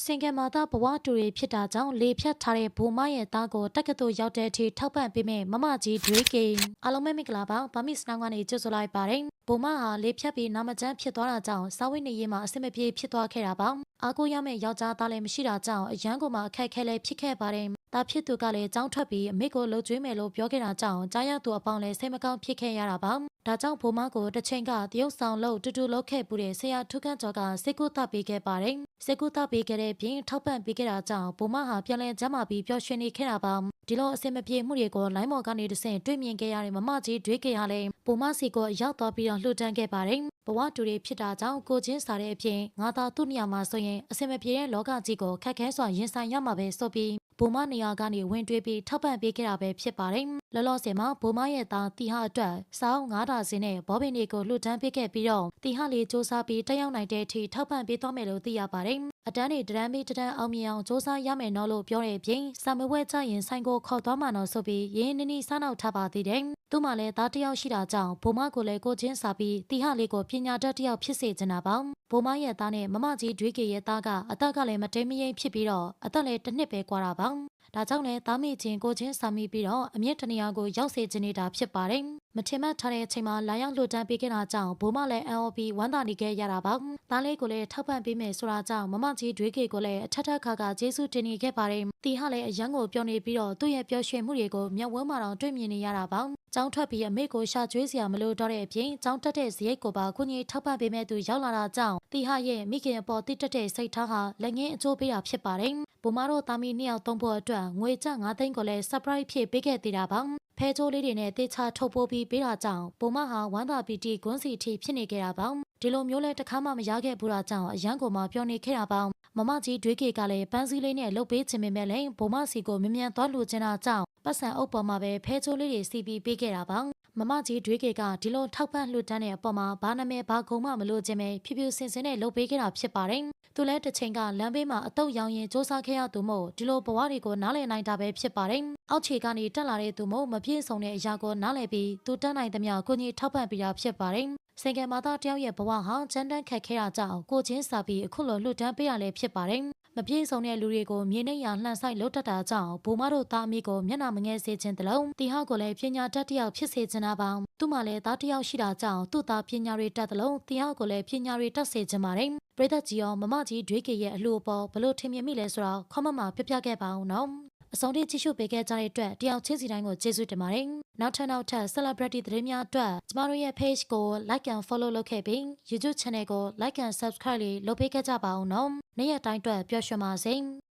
စင်ကယ်မာသားဘဝတူရီဖြစ်တာကြောင့်လေဖြတ်ထားတဲ့ဘူမရဲ့သားကိုတက္ကသိုလ်ရောက်တဲ့အထိထောက်ပံ့ပေးမဲ့မမကြီးဒွေးကိန်အားလုံးပဲမင်္ဂလာပါဗမစ်စနောင်းကနေကြိုဆိုလိုက်ပါတယ်ဘူမဟာလေဖြတ်ပြီးနာမကျန်းဖြစ်သွားတာကြောင့်စာဝိနေရေးမှာအဆင်မပြေဖြစ်သွားခဲ့တာပါအားကိုရမယ့်ယောက်ျားသားလည်းမရှိတာကြောင့်အရန်ကိုမှအခက်အခဲလည်းဖြစ်ခဲ့ပါတယ်တာဖြစ်သူကလည်းကြောင်းထွက်ပြီးအမေကိုလှုပ်ကြွေးမယ်လို့ပြောခဲ့တာကြောင့်ကြားရသူအပေါင်းလည်းစိတ်မကောင်းဖြစ်ခဲ့ရတာပါ ဒါကြောင့်ဘိုမကိုတစ်ချိန်ကတရုတ်ဆောင်လို့တူတူလုပ်ခဲ့ပူတဲ့ဆရာထုခန့်ကျော်ကစိတ်ကူးတပ်ပေးခဲ့ပါတယ်စိတ်ကူးတပ်ပေးခဲ့တဲ့ပြင်ထောက်ပံ့ပေးခဲ့တာကြောင့်ဘိုမဟာပြန်လည်ကျမ်းမာပြီးပျော်ရွှင်နေခဲ့တာပါဒီလိုအဆင်မပြေမှုတွေကိုလိုင်းမော်ကနေတဆင့်တွေ့မြင်ခဲ့ရတဲ့မမကြီးတွေးခဲ့ရလဲဘိုမစီကိုရောက်သွားပြီးတော့လှူဒန်းခဲ့ပါတယ်ဘဝတူတွေဖြစ်တာကြောင့်ကိုချင်းစားတဲ့အပြင်ငါသာသူ့နေရာမှာဆိုရင်အဆင်မပြေတဲ့လောကကြီးကိုခက်ခဲစွာရင်ဆိုင်ရမှာပဲဆိုပြီး ဘိုမနေရာကနေဝင်တွေးပြီးထောက်ပံ့ပေးခဲ့တာပဲဖြစ်ပါတယ်လောလောဆယ်မှာဘိုမရဲ့သားတီဟာအတွက်စောင်းငါးတာစင်းနဲ့ဘောပင်တွေကိုလှူဒန်းပေးခဲ့ပြီးတော့တီဟာလေးစူးစမ်းပြီးတက်ရောက်နိုင်တဲ့အထိထောက်ပံ့ပေးသွားမယ်လို့သိရပါတယ် အတန်းတွေတရမ်းပြီးတရမ်းအောင်မြင်အောင်စူးစမ်းရမယ်နော်လို့ပြောတဲ့အပြင်စာမဝဲကြရင်ဆိုင်ကိုခေါ်သွားမှတော့ဆိုပြီးရင်းနှီးနှီးစားနောက်ထားပါသေးတယ်သူ့မှာလည်းသားတစ်ယောက်ရှိတာကြောင့်ဘိုမကိုလည်းကိုချင်းစာပြီးတီဟာလေးကိုပညာတတ်တစ်ယောက်ဖြစ်စေချင်တာပါဘိုမရဲ့သားနဲ့မမကြီးဒွေးကေရဲ့သားကအသက်ကလည်းမတိမ်မယိမ်ဖြစ်ပြီးတော့အသက်လည်းတစ်နှစ်ပဲကွာတာပါဒါကြောင့်လည်းသားမိချင်းကိုချင်းစာမိပြီးတော့အမြင့်တနေရာကိုရောက်စေချင်နေတာဖြစ်ပါတယ် မထင်မှတ်ထားတဲ့အချိန်မှာလာရောက်လှူဒန်းပေးခဲ့တာကြောင့်ဘိုးမလည်း LOB ဝမ်းသာနေခဲ့ရတာပါသားလေးကိုလည်းထောက်ပံ့ပေးမယ်ဆိုတာကြောင့်မမကြီးဒွေးကေကိုလည်းအထက်ထက်ခါခါကျေးဇူးတင်နေခဲ့ပါတယ်တီဟာလည်းအရန်ကိုပြောနေပြီးတော့သူ့ရဲ့ပျော်ရွှင်မှုတွေကိုမျက်ဝန်းမှာတော့တွေ့မြင်နေရတာပါကျောင်းထွက်ပြီးအမေကိုရှာကျွေးစရာမလိုတော့တဲ့အပြင်ကျောင်းတက်တဲ့ဇရိတ်ကိုပါကုညီထောက်ပံ့ပေးမဲ့သူရောက်လာတာကြောင့်တီဟာရဲ့မိခင်အပေါ်တိတက်တဲ့စိတ်ထားဟာလက်ငင်းအကျိုးပေးတာဖြစ်ပါတယ်ဘုမတို့သားမီးနှစ်ယောက်သုံးဖို့အတွက်ငွေကျပ်9သိန်းကိုလည်း surprise ဖြစ်ပေးခဲ့သေးတာပါဖဲချိုးလေးတွေနဲ့တေချာထုတ်ပိုးပြီးပေးတာကြောင့်ဘုမဟာဝမ်းသာပီတီဂွန်းစီထီဖြစ်နေခဲ့တာပါဒီလိုမျိုးလဲတစ်ခါမှမရခဲ့ဘူးတာကြောင့်အရန်ကိုမှပြောနေခဲ့တာပါမမကြီးဒွေးကေကလည်းပန်းစည်းလေးနဲ့လှုပ်ပေးခြင်းပေမဲ့လည်းဘုမစီကိုမြ мян သွားလူချင်တာကြောင့်ပတ်စံအုပ်ပေါ်မှာပဲဖဲချိုးလေးတွေစီပြီးပေးခဲ့တာပါ မမကြီးဒွေးကေကဒီလိုထောက်ပံ့လှူဒန်းတဲ့အပေါ်မှာဘာနာမည်ဘာကုံမှမလို့ခြင်းပဲဖြူဖြူစင်စင်နဲ့လှုပ်ပေးခဲ့တာဖြစ်ပါတယ်သူလည်းတစ်ချိန်ကလမ်းဘေးမှာအတုတ်ရောင်ရင်စူးစမ်းခဲ့ရသူမို့ဒီလိုဘဝတွေကိုနားလည်နိုင်တာပဲဖြစ်ပါတယ်။အောက်ခြေကနေတက်လာတဲ့သူမို့မပြည့်စုံတဲ့အရာကိုနားလည်ပြီးသူတက်နိုင်သမျှကိုကြီးထောက်ပံ့ပေးတာဖြစ်ပါတယ်။ စင်ကယ်မာသားတယောက်ရဲ့ဘဝဟာချမ်းတမ်းခက်ခဲတာကြောင့်ကိုချင်းစာပြီးအခုလိုလွတ်တန်းပေးရလဲဖြစ်ပါတယ်။မပြည့်စုံတဲ့လူတွေကိုမြေနှိပ်ရာလှန်ဆိုင်လုတ်တက်တာကြောင့်ဘိုမတို့သားအမိကိုမျက်နှာမငယ်စေခြင်းတလုံးတီဟောက်ကိုလည်းပညာတတ်တစ်ယောက်ဖြစ်စေချင်တာပါသူ့မှာလည်းသားတစ်ယောက်ရှိတာကြောင့်သူ့သားပညာတွေတတ်တလုံးတီဟောက်ကိုလည်းပညာတွေတတ်စေချင်ပါတယ်ပရိသတ်ကြီးရောမမကြီးဒွေးကေရဲ့အလှူအပေါ်ဘလို့ထင်မြင်မိလဲဆိုတော့ခေါမမှာပြပြခဲ့ပါအောင်နော် အဆုံးထိကြည့်ရှုပေးခဲ့ကြတဲ့အတွက်တယောက်ချင်းစီတိုင်းကိုကျေးဇူးတင်ပါတယ်။နောက်ထပ်နောက်ထပ် celebrity သတင်းများအတွက်ကျမတို့ရဲ့ page ကို like and follow လုပ်ခဲ့ပြီး YouTube channel ကို like and subscribe လေးလုပ်ပေးခဲ့ကြပါအောင်နော်။နေ့ရက်တိုင်းအတွက်ပျော်ရွှင်ပါစေ။